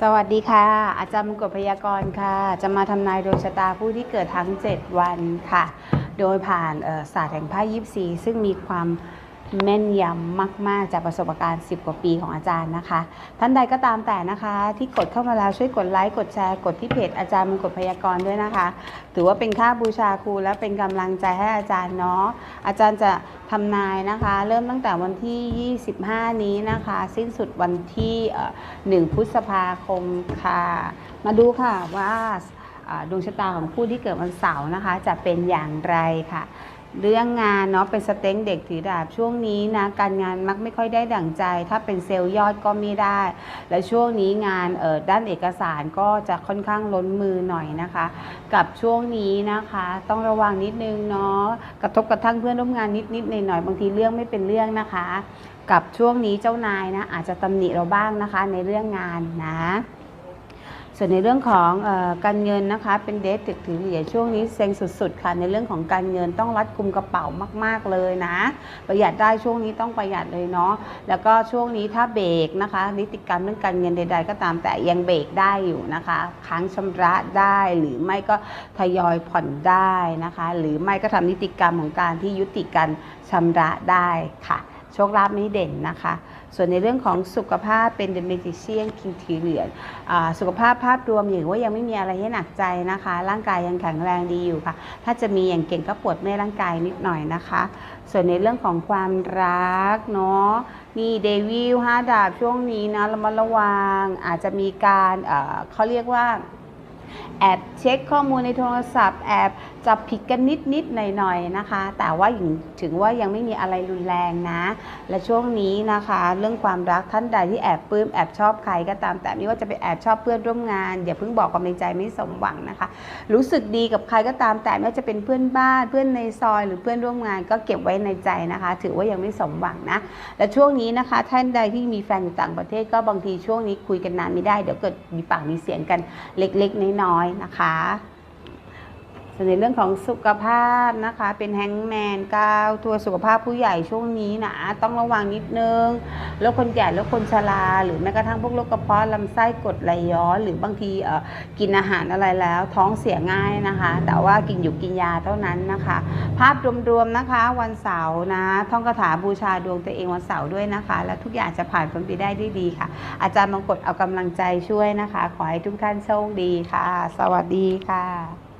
สวัสดีค่ะ อาจารย์มงกฎพยากรณ์ค่ะ จะมาทำนายดวงชะตาผู้ที่เกิดทั้ง 7 วันค่ะ โดยผ่านศาสตร์แห่งไพ่ยิปซี ซึ่งมีความ แม่นยำมาก ๆ จากประสบการณ์ 10 กว่าปีของอาจารย์นะคะ ท่านใดก็ตามแต่นะคะ ที่กดเข้ามาแล้วช่วยกดไลค์กดแชร์กดที่เพจอาจารย์มงกฎพยากรณ์ด้วยนะคะ ถือว่าเป็นค่าบูชาครูและเป็นกำลังใจให้อาจารย์เนาะอาจารย์จะทำนายนะคะ เริ่มตั้งแต่วันที่ 25 นี้นะคะ สิ้นสุดวันที่ 1 พฤษภาคมค่ะ มาดูค่ะว่าดวงชะตาของผู้ที่เกิดวันเสาร์นะคะ จะเป็นอย่างไรค่ะ เรื่องงานเนาะเป็นสเต็งเด็กถือดาบช่วงนี้นะการงานมักไม่ค่อยได้ดั่งใจ ถ้าเป็นเซลล์ยอดก็ไม่ได้ และช่วงนี้งานเอ่อด้านเอกสารก็จะค่อนข้างล้นมือหน่อยนะคะ กับช่วงนี้นะคะ ต้องระวังนิดนึงเนาะกระทบกระทั่งเพื่อนร่วมงานนิดๆหน่อยๆบางทีเรื่องไม่เป็นเรื่องนะคะ กับช่วงนี้เจ้านายนะอาจจะตำหนิเราบ้างนะคะในเรื่องงานนะ ส่วนในเรื่องของอการเงินนะคะ เป็นเดทตึกถือเหรียญช่วงนี้เซ็งสุดๆค่ะในเรื่องของการเงินต้องรัดกุมกระเป๋ามาก ๆเลยนะ ประหยัดได้ช่วงนี้ต้องประหยัดเลยเนาะแล้วก็ช่วงนี้ถ้าเบรกนะคะนิติกรรมเรื่องการเงินใด ๆ ก็ตามแต่ยังเบรกได้อยู่นะคะ ค้างชำระได้หรือไม่ก็ทยอยผ่อนได้นะคะ หรือไม่ก็ทำนิติกรรมของการที่ยุติการชำระได้ค่ะโชคลาภไม่เด่นนะคะ ส่วนในเรื่องของสุขภาพเป็น The Magician คิงทีเหรียญอ่าสุขภาพภาพรวมอย่างว่ายังไม่มีอะไรให้หนักใจนะคะ ร่างกายยังแข็งแรงดีอยู่ค่ะ ถ้าจะมีอย่างเก่งก็ปวดเมื่อยร่างกายนิดหน่อยนะคะ ส่วนในเรื่องของความรักเนาะนี่เดวิลห้าดาบช่วงนี้นะระมัดระวังอาจจะมีการเขาเรียกว่า แอบเช็คข้อมูลในโทรศัพท์ แอบจับผิดกันนิดนิดๆหน่อยหน่อยๆนะคะ แต่ว่าถึงว่ายังไม่มีอะไรรุนแรงนะ และช่วงนี้นะคะ เรื่องความรักท่านใดที่แอบปลื้มแอบชอบใครก็ตามแต่ไม่ว่าจะไปแอบชอบเพื่อนร่วมงาน อย่าเพิ่งบอกความในใจไม่สมหวังนะคะ รู้สึกดีกับใครก็ตามแต่ไม่ว่าจะเป็นเพื่อนบ้านเพื่อนในซอย หรือเพื่อนร่วมงาน ก็เก็บไว้ในใจนะคะ ถือว่ายังไม่สมหวังนะและช่วงนี้นะคะท่านใดที่มีแฟนอยู่ต่างประเทศก็บางทีช่วงนี้คุยกันนานไม่ได้เดี๋ยวเกิดมีปากมีเสียงกันเล็กๆน้อยน้อยนะคะ ส่วนในเรื่องของสุขภาพนะคะ เป็นแฮงแมนก้าวตัวสุขภาพผู้ใหญ่ช่วงนี้นะต้องระวังนิดนึงโรคคนแก่โรคคนชราหรือแม้กระทั่งพวกโรคกระเพาะลำไส้กรดไหลย้อนหรือบางทีเอ่อกินอาหารอะไรแล้ว ท้องเสียง่ายนะคะ แต่ว่ากินอยู่กินยาเท่านั้นนะคะ ภาพรวมๆนะคะ วันเสาร์นะท่องคาถาบูชาดวงตัวเองวันเสาร์ด้วยนะคะ และทุกอย่างจะผ่านพ้นไปได้ด้วยดีค่ะ อาจารย์มงกฎเอากำลังใจช่วยนะคะ ขอให้ทุกท่านโชคดีค่ะ สวัสดีค่ะ